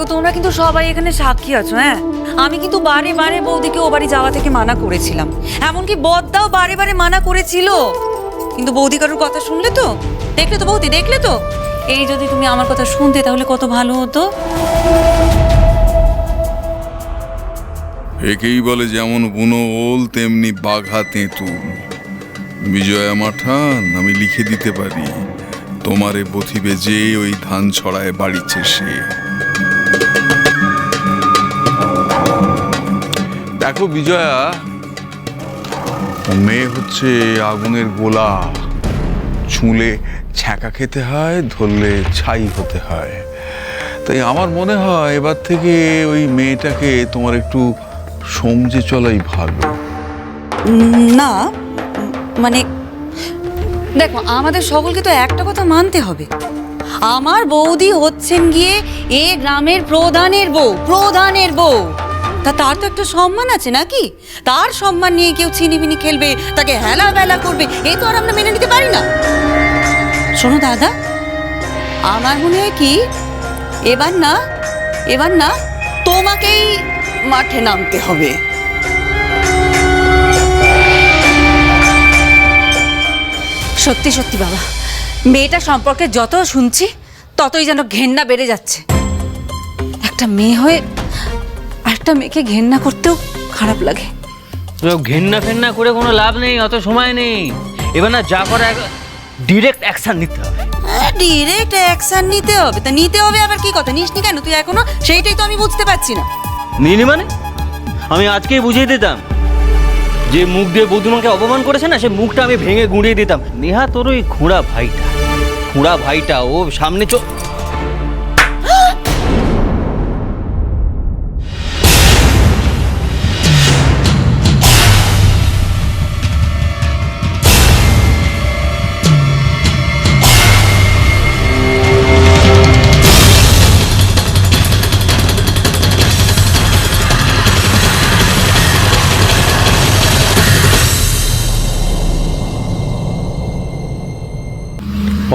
দেখো, তোমরা কিন্তু সবাই এখানে সাক্ষী আছো হ্যাঁ? আমি কিন্তু বারে বারে বৌদিকে ও বাড়ি যাওয়া থেকে মানা করেছিলাম। এমনকি বদ্দাও বারে বারে মানা করেছিল। কিন্তু বৌদি কারোর কথা শুনলে তো? দেখলে তো বৌদি, দেখলে তো? এই যদি তুমি আমার কথা শুনতে, তাহলে কত ভালো হতো। একেই বলে যেমন বুনো ওল, তেমনি বাঘা তেঁতুল। বিজয়া মাঠান, আমি লিখে দিতে পারি, তোমারে বথিবে যে ওই ধান ছড়ায় বাড়িছে সে। দেখো বিজয়া মেয়ে হচ্ছে আগুনের গোলা। ছুঁলে ছ্যাঁকা খেতে হয়, ধরলে ছাই হতে হয়। তাই আমার মনে হয় এবার থেকে ওই মেয়েটাকে তোমার একটু সমঝে চলাই ভালো। না মানে দেখো, আমাদের সকলকে তো একটা কথা মানতে হবে। আমার বৌদি হচ্ছেন গিয়ে এ গ্রামের প্রধানের বউ প্রধানের বউ। তা তার তো একটা সম্মান আছে নাকি? তার সম্মান নিয়ে কেউ ছিনিমিনি খেলবে, তাকে হেলা বেলা করবে এই তো আর আমরা মেনে নিতে পারি না। শোনো দাদা, আমার মনে হয় কি, এবার না এবার না তোমাকেই মাঠে নামতে হবে। সত্যি সত্যি বাবা, মেয়েটা সম্পর্কে যত শুনছি, ততই যেন ঘেন্না বেড়ে যাচ্ছে। একটা মেয়ে হয়ে একটা মেয়েকে ঘেন্না করতেও খারাপ লাগে। ঘেন্না ফেন্না করে কোনো লাভ নেই অত সময় নেই। এবার না যা করা ডিরেক্ট অ্যাকশন নিতে হবে। ডিরেক্ট অ্যাকশন নিতে হবে। তা নিতে হবে আবার কি কথা? নিসনি কেন? তুই এখনও সেইটাই তো আমি বুঝতে পারছি না। নিনি মানে? আমি আজকেই বুঝিয়ে দিতাম। যে মুখ দিয়ে বৌদিমাকে অপমান করেছে না সে মুখটা আমি ভেঙে গুঁড়িয়ে দিতাম। নেহা তোর ওই খুঁড়া ভাইটা। খুঁড়া ভাইটা ও সামনে চো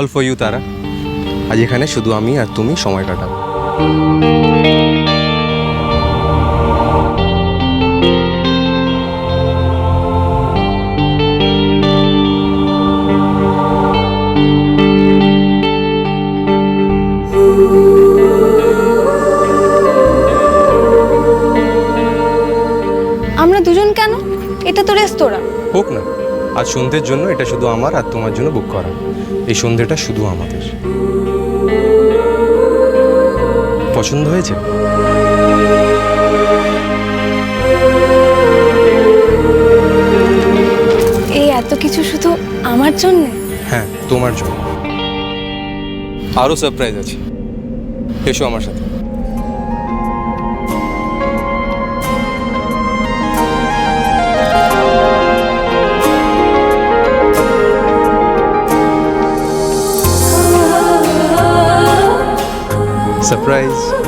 অল ফর ইউ তারা আজ এখানে শুধু আমি আর তুমি সময় কাটাবো আজ সন্ধ্যের জন্য এটা শুধু আমার আর তোমার জন্য বুক করা। এই সন্ধ্যেটা শুধু আমাদের। পছন্দ হয়েছে? এই এত কিছু শুধু আমার জন্য? হ্যাঁ তোমার জন্য। আরও সারপ্রাইজ আছে। এসো আমার সাথে। সারপ্রাইজ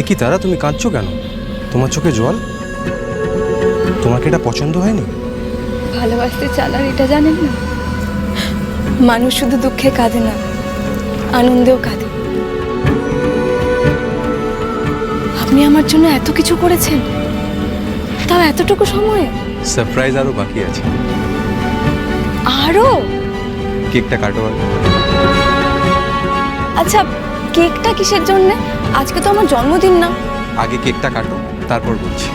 এ কি তারা? তুমি কাঁদছো কেন? তোমার চোখে জল? তোমাকে এটা পছন্দ হয়নি? ভালোবাসতে চালার এটা জানেন না? মানুষ শুধু দুঃখে কাঁদে না আনন্দেও কাঁদে। আপনি আমার জন্য এত কিছু করেছেন তাও এতটুকু সময়ে? সারপ্রাইজ আরও বাকি আছে। আরও? কেকটা কাটো আচ্ছা কেকটা কিসের জন্যে? আজকে তো আমার জন্মদিন না। আগে কেকটা কাটো তারপর বলছি।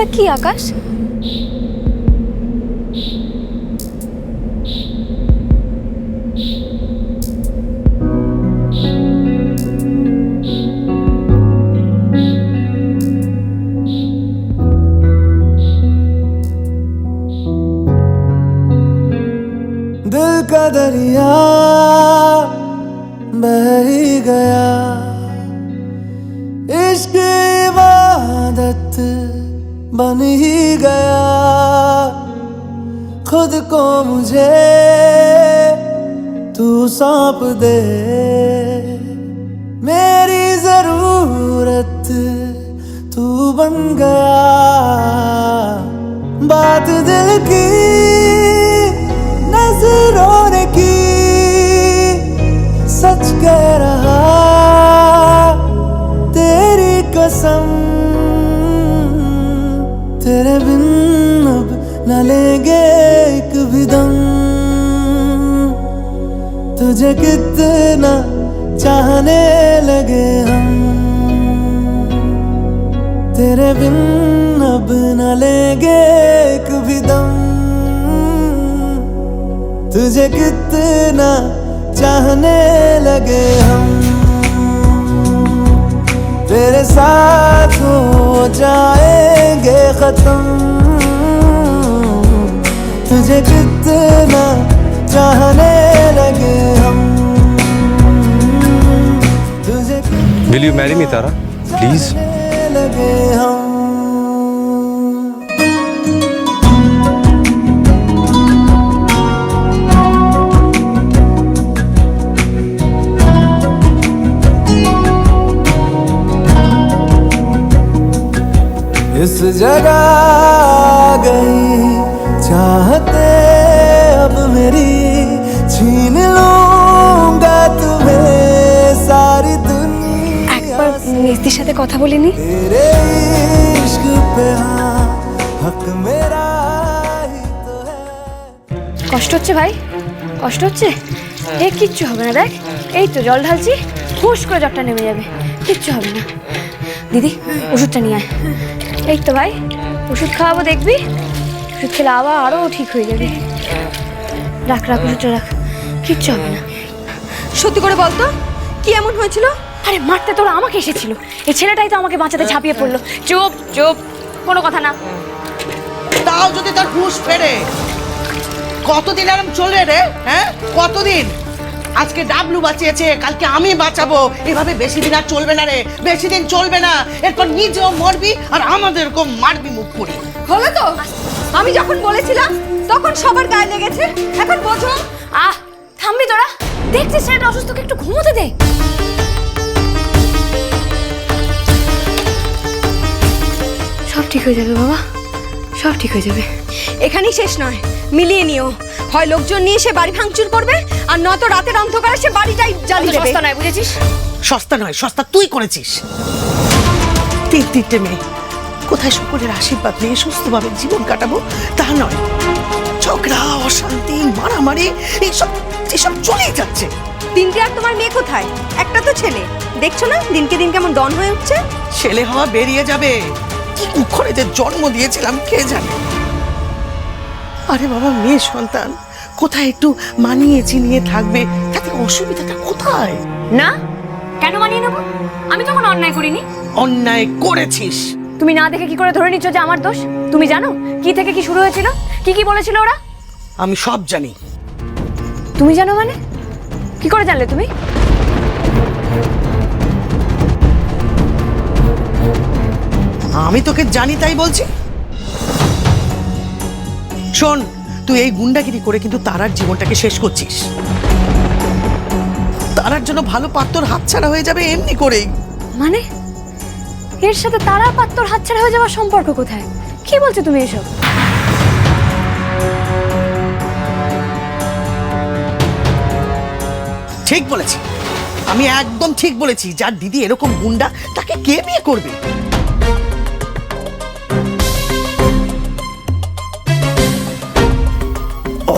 এটা কি আকাশ दिल का दरिया बह ही गया बन ही गया। खुद को मुझे तू सौंप दे। मेरी ज़रूरत तू बन गया। बात दिल की, नज़रों की। सच कह रहा, तेरी कसम तेरे बिन अब न लेंगे एक भी दम तुझे कितना चाहने लगे हम। तेरे बिन अब न लेंगे एक भी दम तुझे कितना चाहने लगे हम। तेरे साथ हो जाएँगे खत्म। तुझे कितना चाहने लगे हम। तुझे will you marry me Tara please लगे हम। इस जगह आ गई चाहते अब मेरी छीन लूंगा तुम्हें सारी दुनिया একবার মেজদির সাথে কথা বলিনি तेरे इश्क पे हाँ हक मेरा ही तो है কষ্ট হচ্ছে ভাই কষ্ট হচ্ছে এ কিচ্ছু হবে না দেখ এই তো জল ঢালছি হুশ করে জলটা নেমে যাবে কিচ্ছু হবে না দিদি ওষুধটা নিয়ে আয় এই তো ভাই, ওষুধ খাওয়াবো দেখবি? ওষুধ খেলে আবার আরও ঠিক হয়ে যাবে। রাখ রাখ, ওষুধটা রাখ। কিচ্ছু হবে না। সত্যি করে বলতো কি এমন হয়েছিল? আরে, মারতে তোরা আমাকে এসেছিল। এই ছেলেটাই তো আমাকে বাঁচাতে ঝাঁপিয়ে পড়ল। চুপ চুপ, কোনো কথা না। তাও যদি তার হুঁশ ফেরে, কতদিন আরাম চলবে রে হ্যাঁ? কতদিন? আজকে ডাবলু বাঁচিয়েছে কালকে আমি বাঁচাবো। এভাবে বেশি দিন আর চলবে না রে বেশি দিন চলবে না। এরপর নিজেও মরবি আর আমাদেরকেও মারবি মুখ পুরি হলো তো? আমি যখন বলেছিলাম তখন সবার গায়ে লেগেছে। এখন বোঝো। আহ থামবি তোরা। দেখছিস ছেলেটা অসুস্থকে একটু ঘুমোতে দে। সব ঠিক হয়ে যাবে বাবা। সব ঠিক হয়ে যাবে। এখানেই শেষ নয় মিলিয়ে নিও। হয় লোকজন নিয়ে সে বাড়ি ভাঙচুর করবে আর নয়তো রাতের অন্ধকারে সে বাড়িটাই জ্বালিয়ে দেবে। সস্তা নয় বুঝেছিস? সস্তা নয় সস্তা তুই করেছিস। তিন তিনটে মেয়ে। কোথায় সকলের আশীর্বাদ নিয়ে সুস্থভাবে জীবন কাটাবো তা নয়। ঝগড়া অশান্তি মারামারি এইসব এসব চলেই যাচ্ছে। দিনকে আর তোমার মেয়ে কোথায়? একটা তো ছেলে। দেখছ না দিনকে দিন কেমন ডন হয়ে উঠছে? ছেলে হওয়া বেরিয়ে যাবে। কি কুক্ষরে যে জন্ম দিয়েছিলাম কে জানে? আরে বাবা মেয়ে সন্তান। কোথায় একটু মানিয়ে চিনিয়ে থাকবে? তাতে অসুবিধাটা কোথায়? না? কেন মানিয়ে নেব? আমি তখন অন্যায় করিনি। অন্যায় করেছিস। তুমি না দেখে কি করে ধরে নিচ্ছ যে আমার দোষ? তুমি জানো? কি থেকে কি শুরু হয়েছিল? কি কি বলেছিল ওরা? আমি সব জানি। তুমি জানো মানে? কি করে জানলে তুমি? আমি তোকে জানি তাই বলছি। শোন তুই এই গুন্ডাগিরি করে কিন্তু তারার জীবনটাকে শেষ করছিস। তারার জন্য ভালো পাত্তর হাতছাড়া হয়ে যাবে এমনি করেই। মানে? এর সাথে তারা পাত্তর হাতছাড়া হয়ে যাওয়ার সম্পর্ক কোথায়? কি বলছো তুমি এসব? ঠিক বলেছি। আমি একদম ঠিক বলেছি যার দিদি এরকম গুন্ডা তাকে কে বিয়ে করবে?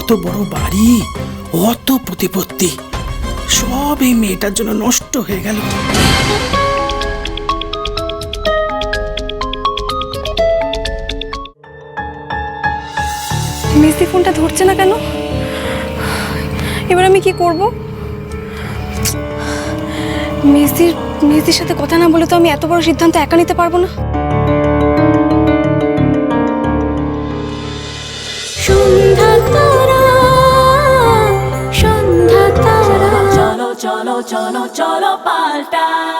অত বড় বাড়ি, অত প্রতিপত্তি। সব এই মেয়েটার জন্য নষ্ট হয়ে গেল। মেসি ফোনটা ধরছে না কেন? এবার আমি কি করব? মেসির মেসির সাথে কথা না বলে তো আমি এত বড় সিদ্ধান্ত একা নিতে পারব না। চলো চলো চলো পাল্টাই